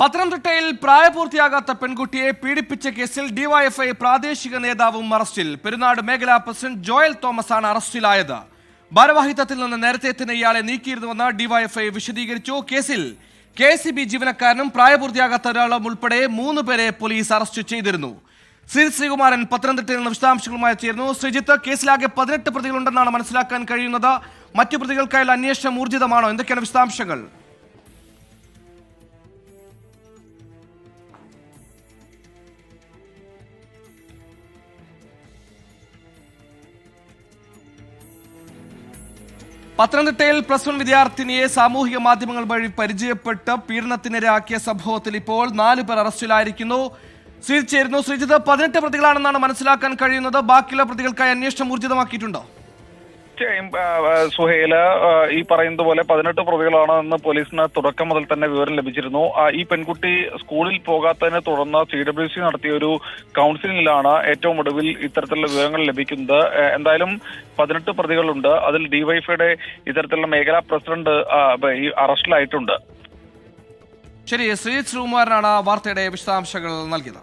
പത്തനംതിട്ടയിൽ പ്രായപൂർത്തിയാകാത്ത പെൺകുട്ടിയെ പീഡിപ്പിച്ച കേസിൽ ഡിവൈഎഫ്ഐ പ്രാദേശിക നേതാവും അറസ്റ്റിൽ. പെരുന്നാട് മേഖലാ പ്രസിഡന്റ് ജോയൽ തോമസ് ആണ് അറസ്റ്റിലായത്. ഭാരവാഹിത്വത്തിൽ നിന്ന് നേരത്തെ തന്നെ ഇയാളെ നീക്കിയിരുന്നുവെന്ന് ഡിവൈഎഫ്ഐ വിശദീകരിച്ചു. കേസിൽ കെ സി ബി ജീവനക്കാരനും പ്രായപൂർത്തിയാകാത്ത ഒരാളും ഉൾപ്പെടെ മൂന്ന് പേരെ പോലീസ് അറസ്റ്റ് ചെയ്തിരുന്നു. ശ്രീ ശ്രീകുമാരൻ പത്തനംതിട്ടയിൽ നിന്ന് വിശദാംശങ്ങളുമായി ചേർന്നു ശ്രീജിത്ത് കേസിലാകെ പതിനെട്ട് പ്രതികളുണ്ടെന്നാണ് മനസ്സിലാക്കാൻ കഴിയുന്നത്. മറ്റു പ്രതികൾക്കായുള്ള അന്വേഷണം ഊർജിതമാണോ? എന്തൊക്കെയാണ് വിശദാംശങ്ങൾ? പത്തനംതിട്ടയിൽ പ്ലസ് വൺ വിദ്യാർത്ഥിനിയെ സാമൂഹിക മാധ്യമങ്ങൾ വഴി പരിചയപ്പെട്ട് പീഡനത്തിനിരയാക്കിയ സംഭവത്തിൽ ഇപ്പോൾ നാല് പേർ അറസ്റ്റിലായിരിക്കുന്നു. ശ്രീജിത്ത് ചേരുന്നു. ശ്രീജിത്ത് പതിനെട്ട് പ്രതികളാണെന്നാണ് മനസ്സിലാക്കാൻ കഴിയുന്നത്. ബാക്കിയുള്ള പ്രതികൾക്കായി അന്വേഷണം ഊർജിതമാക്കിയിട്ടുണ്ടോ? തീർച്ചയായും സുഹേൽ ഈ പറയുന്നത് പോലെ പതിനെട്ട് പ്രതികളാണ് എന്ന് പോലീസിന് തുടക്കം മുതൽ തന്നെ വിവരം ലഭിച്ചിരുന്നു. ഈ പെൺകുട്ടി സ്കൂളിൽ പോകാത്തതിനെ തുടർന്ന് സി ഡബ്ല്യു സി നടത്തിയ ഒരു കൗൺസിലിംഗിലാണ് ഏറ്റവും ഒടുവിൽ ഇത്തരത്തിലുള്ള വിവരങ്ങൾ ലഭിക്കുന്നത്. എന്തായാലും പതിനെട്ട് പ്രതികളുണ്ട്. അതിൽ ഡിവൈഫൈയുടെ ഇത്തരത്തിലുള്ള മേഖലാ പ്രസിഡന്റ് അറസ്റ്റിലായിട്ടുണ്ട്. ശരി ശ്രീ ശ്രീകുമാരനാണ് വാർത്തയുടെ വിശദാംശങ്ങൾ നൽകിയത്.